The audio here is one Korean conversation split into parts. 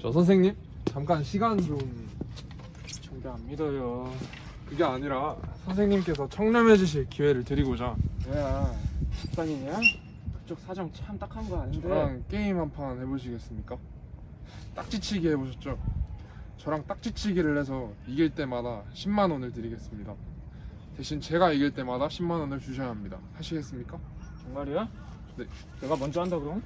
저 선생님 잠깐 시간 좀 절대 안 믿어요. 그게 아니라 선생님께서 청렴해지실 기회를 드리고자 뭐야, 식당이냐? 그쪽 사정 참 딱한 거 아닌데. 저랑 게임 한 판 해보시겠습니까? 딱지치기 해보셨죠? 저랑 딱지치기를 해서 이길 때마다 10만 원을 드리겠습니다. 대신 제가 이길 때마다 10만 원을 주셔야 합니다. 하시겠습니까? 정말이야? 네. 내가 먼저 한다 그럼?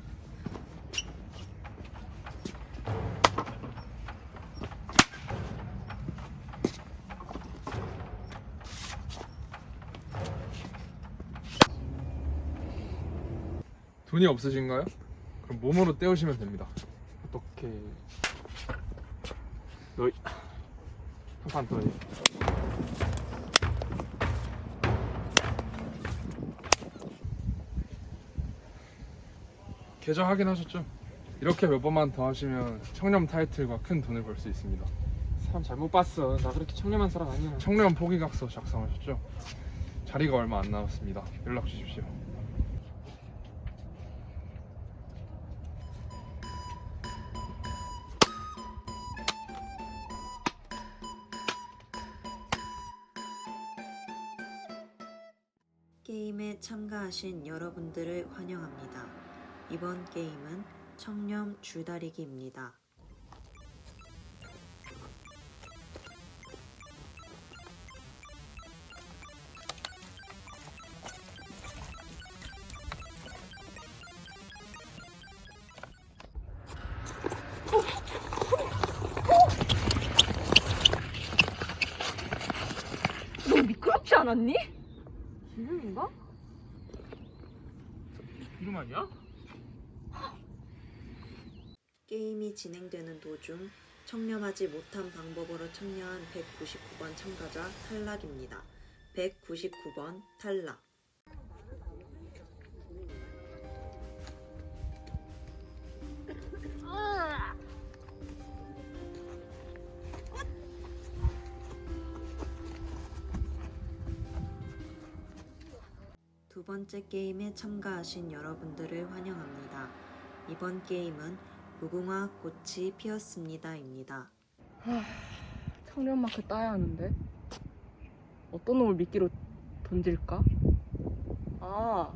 돈이 없으신가요? 그럼 몸으로 떼우시면 됩니다. 어떻게? 너희 한판 더 해. 계좌 확인하셨죠? 이렇게 몇 번만 더 하시면 청렴 타이틀과 큰 돈을 벌 수 있습니다. 사람 잘못 봤어. 나 그렇게 청렴한 사람 아니야. 청렴 포기각서 작성하셨죠? 자리가 얼마 안 남았습니다. 연락 주십시오. 게임에 참가하신 여러분들을 환영합니다. 이번 게임은 청렴 줄다리기입니다. 너 미끄럽지 않았니? 기름인가? 이름 아니야? 게임이 진행되는 도중 청렴하지 못한 방법으로 참여한 199번 참가자 탈락입니다. 199번 탈락. 번째 게임에 참가하신 여러분들을 환영합니다. 이번 게임은 무궁화 꽃이 피었습니다입니다. 청렴 마크 따야 하는데 어떤 놈을 미끼로 던질까? 아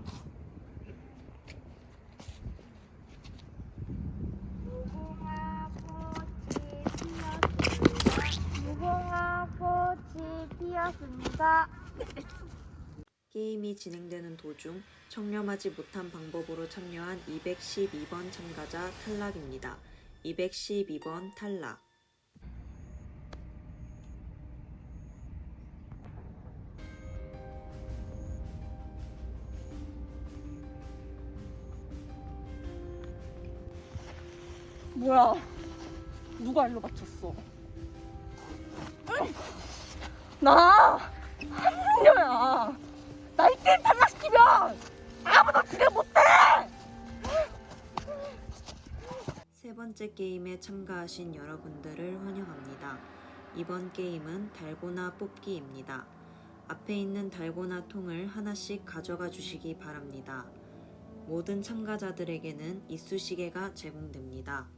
무궁화 꽃이 피었습니다. 게임이 진행되는 도중 청렴하지 못한 방법으로 참여한 212번 참가자 탈락입니다. 212번 탈락. 뭐야? 누가 일로 맞췄어? 나? 한녀야 나 이때 탈락시키면 아무도 기대 못해 세 번째 게임에 참가하신 여러분들을 환영합니다. 이번 게임은 달고나 뽑기입니다. 앞에 있는 달고나 통을 하나씩 가져가 주시기 바랍니다. 모든 참가자들에게는 이쑤시개가 제공됩니다.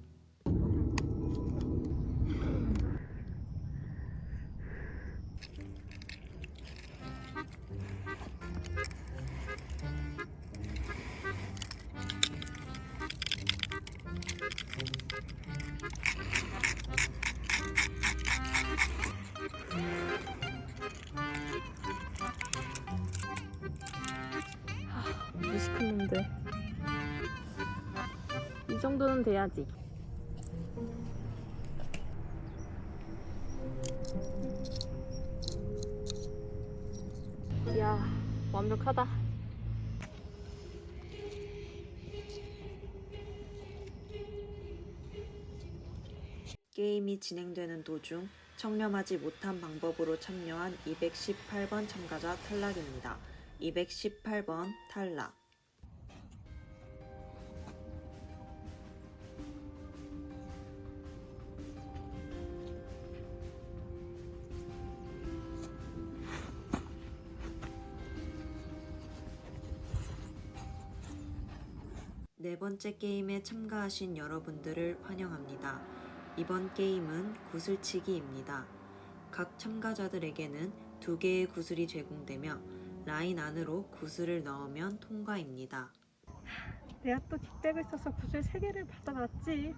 무식했는데 이 정도는 돼야지 이야 완벽하다 게임이 진행되는 도중 청렴하지 못한 방법으로 참여한 218번 참가자 탈락입니다. 218번 탈락. 네 번째 게임에 참가하신 여러분들을 환영합니다. 이번 게임은 구슬치기입니다. 각 참가자들에게는 두 개의 구슬이 제공되며 라인 안으로 구슬을 넣으면 통과입니다. 내가 또 뒷백을 써서 구슬 3개를 받아놨지.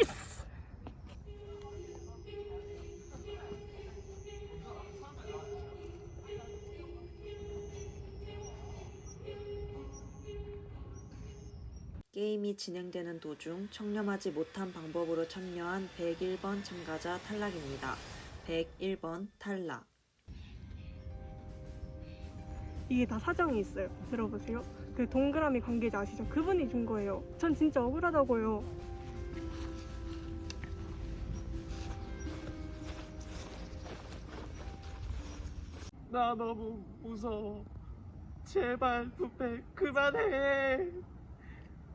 예스! 게임이 진행되는 도중 청렴하지 못한 방법으로 참여한 101번 참가자 탈락입니다. 101번 탈락. 이게 다 사정이 있어요. 들어보세요. 그 동그라미 관계자 아시죠? 그분이 준 거예요. 전 진짜 억울하다고요. 나 너무 무서워. 제발 부페 그만해.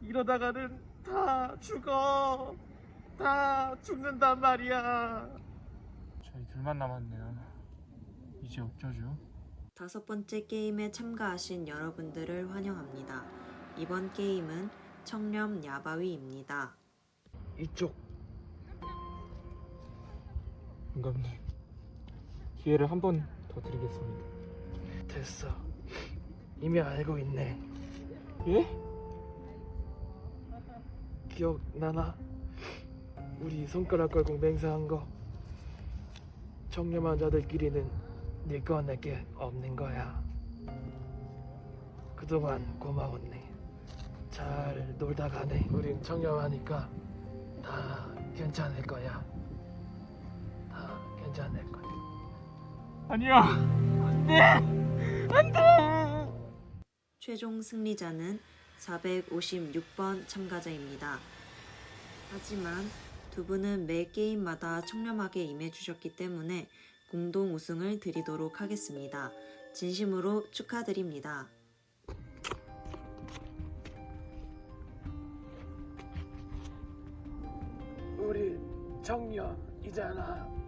이러다가는 다 죽어. 다 죽는단 말이야. 저희 둘만 남았네요. 이제 어쩌죠? 다섯 번째 게임에 참가하신 여러분들을 환영합니다. 이번 게임은 청렴 야바위입니다. 이쪽 인감님 기회를 한 번 더 드리겠습니다. 됐어. 이미 알고 있네. 예? 기억나나? 우리 손가락 걸고 맹세한 거. 청렴한 자들끼리는 네거 내게 없는 거야. 그동안 고마웠네. 잘 놀다 가네. 우린 청렴하니까 다 괜찮을 거야. 다 괜찮을 거야. 아니야. 최종 승리자는 456번 참가자입니다. 하지만 두 분은 매 게임마다 청렴하게 임해주셨기 때문에 공동 우승을 드리도록 하겠습니다. 진심으로 축하드립니다. 우리 청년이잖아.